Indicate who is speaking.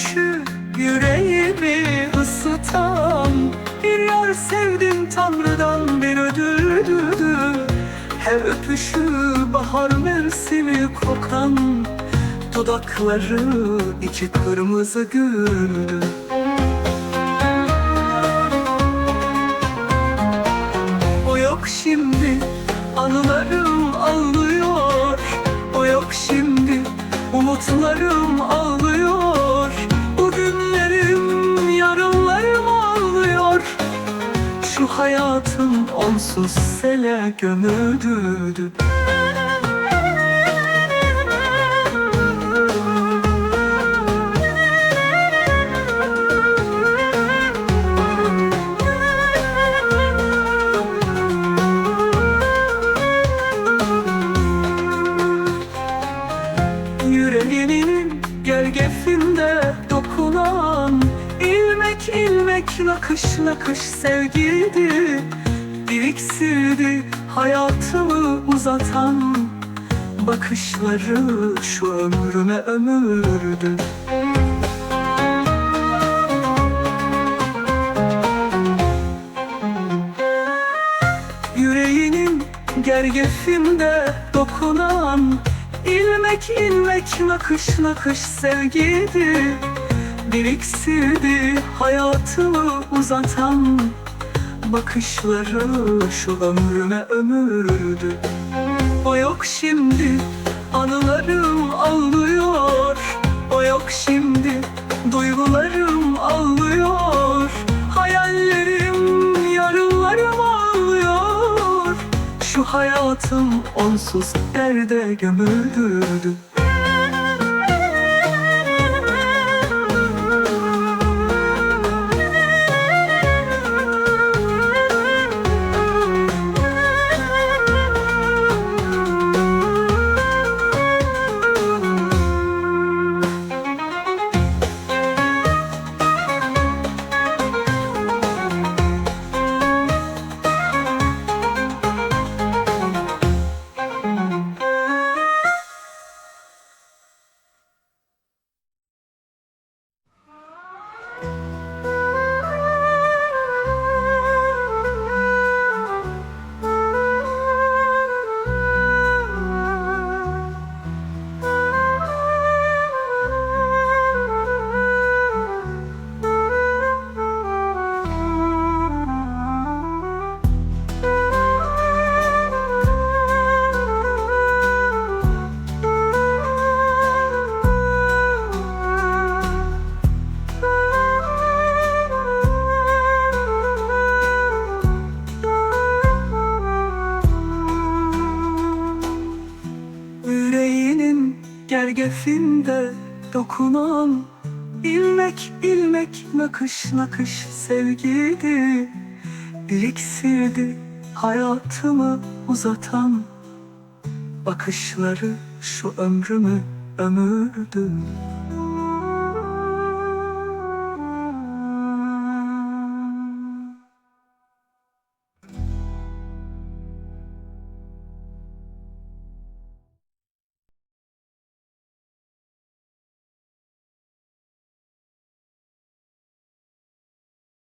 Speaker 1: şu yüreğimi ısıtan Bir yer sevdim Tanrı'dan bir ödüldü. Her öpüşü bahar mevsimi kokan Dudakları içi kırmızı güldü. O yok şimdi anılarım ağlıyor. O yok şimdi umutlarım ağlıyor hayatım onsuz sele gömüldü ilmek nakış nakış sevgiydi. Biriksildi hayatımı uzatan Bakışları şu ömrüme ömürdü. Yüreğinin gergefinde dokunan ilmek ilmek nakış nakış sevgiydi Biriksildi hayatımı uzatan Bakışları şu ömrüme ömürdü. O yok şimdi anılarım ağlıyor. O yok şimdi duygularım ağlıyor. Hayallerim yarınlarım ağlıyor. Şu hayatım onsuz derde gömüldü Gergefinde dokunan ilmek ilmek nakış nakış sevgiydi. Biriksildi hayatımı uzatan Bakışları şu ömrümü ömürdü